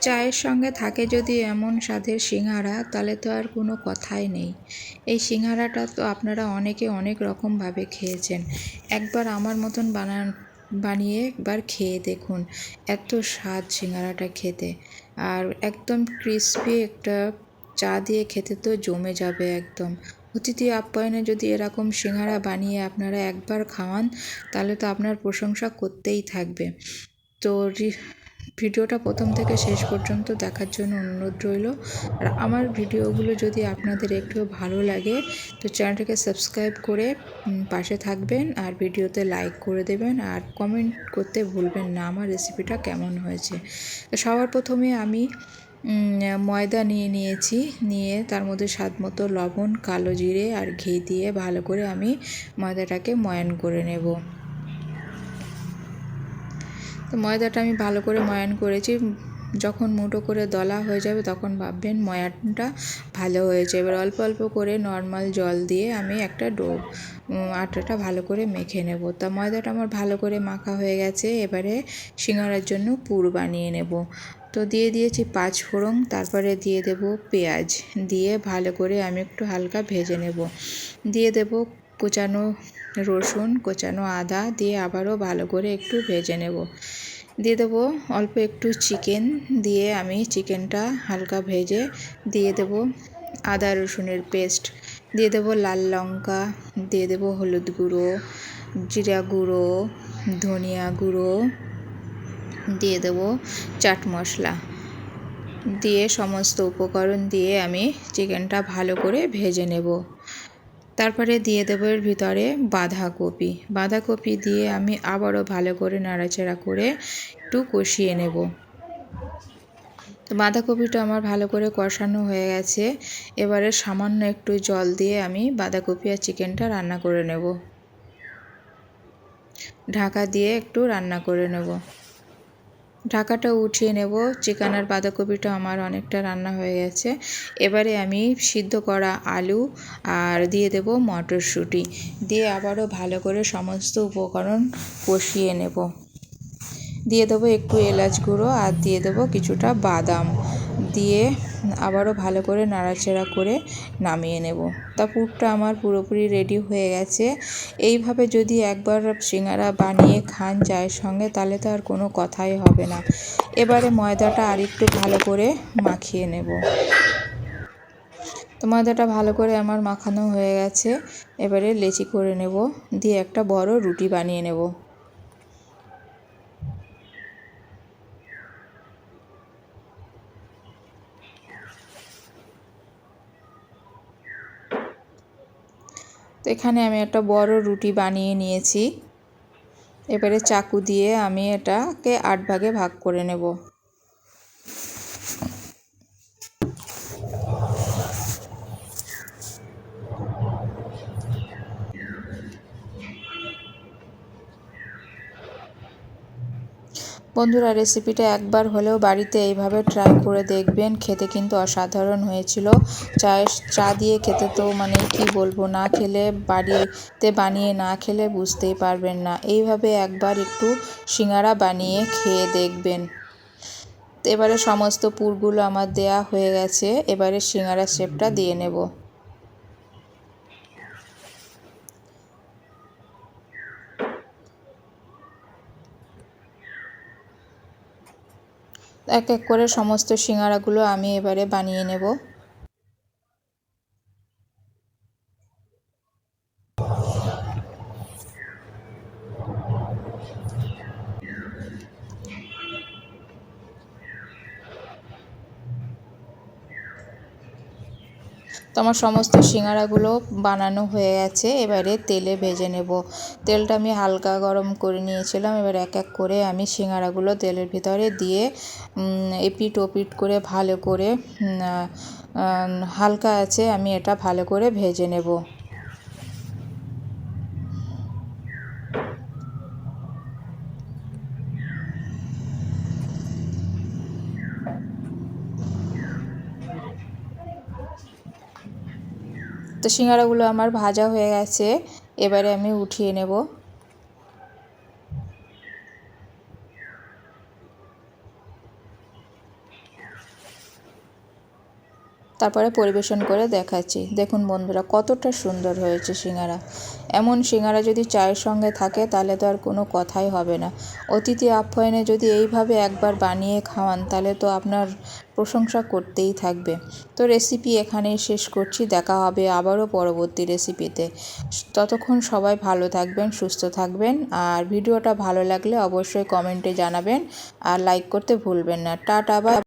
চায়ের সঙ্গে থাকে যদি এমন স্বাদের সিঙ্গারা, তাহলে তো আর কোনো কথাই নেই। এই সিঙ্গারাটা তো আপনারা অনেকে অনেক রকমভাবে খেয়েছেন। একবার আমার মতন বানান, বানিয়ে একবার খেয়ে দেখুন, এত স্বাদ সিঙ্গারাটা খেতে। আর একদম ক্রিসপি একটা চা দিয়ে খেতে তো জমে যাবে একদম। অতিথি আপ্যায়নে যদি এরকম সিঙ্গারা বানিয়ে আপনারা একবার খাওয়ান, তাহলে তো আপনার প্রশংসা করতেই থাকবে। তো ভিডিওটা প্রথম থেকে শেষ পর্যন্ত দেখার জন্য অনুরোধ রইল। আর আমার ভিডিওগুলো যদি আপনাদের একটু ভালো লাগে, তো চ্যানেলটাকে সাবস্ক্রাইব করে পাশে থাকবেন আর ভিডিওতে লাইক করে দেবেন আর কমেন্ট করতে ভুলবেন না আমার রেসিপিটা কেমন হয়েছে। তো সবার প্রথমে আমি ময়দা নিয়ে নিয়েছি, নিয়ে তার মধ্যে স্বাদ মতো লবণ, কালো জিরে আর ঘি দিয়ে ভালো করে আমি ময়দাটাকে ময়ান করে নেব। তো ময়দাটা আমি ভালো করে ময়ান করেছি। যখন মুটো করে দলা হয়ে যাবে তখন ভাববেন ময়ানটা ভালো হয়েছে। এবার অল্প অল্প করে নর্মাল জল দিয়ে আমি একটা ডো আটাটা ভালো করে মেখে নেব। তা ময়দাটা আমার ভালো করে মাখা হয়ে গেছে। এবারে সিঙ্গারার জন্য পুর বানিয়ে নেব। তো দিয়ে দিয়েছি পাঁচ ফোড়ন, তারপরে দিয়ে দেব পেঁয়াজ। দিয়ে ভালো করে আমি একটু হালকা ভেজে নেব। দিয়ে দেব কোচানো রসুন, কোচানো আদা দিয়ে আবারও ভালো করে একটু ভেজে নেব। দিয়ে দেবো অল্প একটু চিকেন দিয়ে আমি চিকেনটা হালকা ভেজে দিয়ে দেবো আদা রসুনের পেস্ট। দিয়ে দেবো লাল লঙ্কা, দিয়ে দেবো হলুদ গুঁড়ো, জিরা গুঁড়ো, ধনিয়া গুঁড়ো, দিয়ে দেবো চাট মশলা। দিয়ে সমস্ত উপকরণ দিয়ে আমি চিকেনটা ভালো করে ভেজে নেব। তারপরে দিয়ে দেবো এর ভিতরে বাঁধাকপি। বাঁধাকপি দিয়ে আমি আবারও ভালো করে নাড়াচাড়া করে একটু কষিয়ে নেব। তো বাঁধাকপিটা আমার ভালো করে কষানো হয়ে গেছে। এবারে সামান্য একটু জল দিয়ে আমি বাঁধাকপি আর চিকেনটা রান্না করে নেব। ঢাকা দিয়ে একটু রান্না করে নেব। ঢাকাটা উঠিয়ে নেব। চিকেন আর বাঁধাকপিটা আমার অনেকটা রান্না হয়ে গেছে। এবারে আমি সিদ্ধ করা আলু আর দিয়ে দেব মটরশুঁটি। দিয়ে আবারও ভালো করে সমস্ত উপকরণ কষিয়ে নেব। দিয়ে দেবো একটু এলাচ গুঁড়ো আর দিয়ে দেবো কিছুটা বাদাম। দিয়ে আবারও ভালো করে নাড়াচাড়া করে নামিয়ে নেব। তা পুরটা আমার পুরোপুরি রেডি হয়ে গেছে। এইভাবে যদি একবার সিঙ্গারা বানিয়ে খান চায়ের সঙ্গে, তাহলে তো আর কোনো কথাই হবে না। এবারে ময়দাটা আর একটু ভালো করে মাখিয়ে নেব। তো ময়দাটা ভালো করে আমার মাখানো হয়ে গেছে। এবারে লেচি করে নেব। দিয়ে একটা বড় রুটি বানিয়ে নেব। তো এখানে আমি একটা বড় রুটি বানিয়ে নিয়েছি। এবারে চাকু দিয়ে আমি এটাকে আট ভাগে ভাগ করে নেব। বন্ধুরা, রেসিপিটা একবার হলেও বাড়িতে এইভাবে ট্রাই করে দেখবেন। খেতে কিন্তু অসাধারণ হয়েছিল। চায়ের চা দিয়ে খেতে তো মানে কি বলব, না খেলে বাড়িতে বানিয়ে না খেলে বুঝতেই পারবেন না। এইভাবে একবার একটু সিঙ্গারা বানিয়ে খেয়ে দেখবেন। এবারে সমস্ত পুরগুলো আমার দেয়া হয়ে গেছে। এবারে সিঙ্গারা শেপটা দিয়ে নেব। এক এক করে সমস্ত সিঙ্গারাগুলো আমি এবারে বানিয়ে নেব। তো আমার সমস্ত সিঙ্গারাগুলো বানানো হয়ে গেছে, এবারে তেলে ভেজে নেব। তেলটা আমি হালকা গরম করে নিয়েছিলাম, এবার এক এক করে আমি সিঙ্গারাগুলো তেলের ভিতরে দিয়ে এপিট ওপিট করে ভালো করে হালকা আছে, আমি এটা ভালো করে ভেজে নেব। তো সিঙ্গারাগুলো আমার ভাজা হয়ে গেছে এবারে আমি উঠিয়ে নেব। তারপরে পরিবেশন করে দেখাচ্ছি। দেখুন বন্ধুরা, কতটা সুন্দর হয়েছে সিঙ্গারা। এমন সিঙ্গারা যদি চায়ের সঙ্গে থাকে, তাহলে তো আর কোনো কথাই হবে না। অতিথি আপ্যায়নে যদি এইভাবে একবার বানিয়ে খাওয়ান, তাহলে তো আপনার প্রশংসা করতেই থাকবে। তো রেসিপি এখানেই শেষ করছি। দেখা হবে আবারও পরবর্তী রেসিপিতে ততক্ষণ সবাই ভালো থাকবেন, সুস্থ থাকবেন। আর ভিডিওটা ভালো লাগলে অবশ্যই কমেন্টে জানাবেন। আর লাইক করতে ভুলবেন না। টাটা বা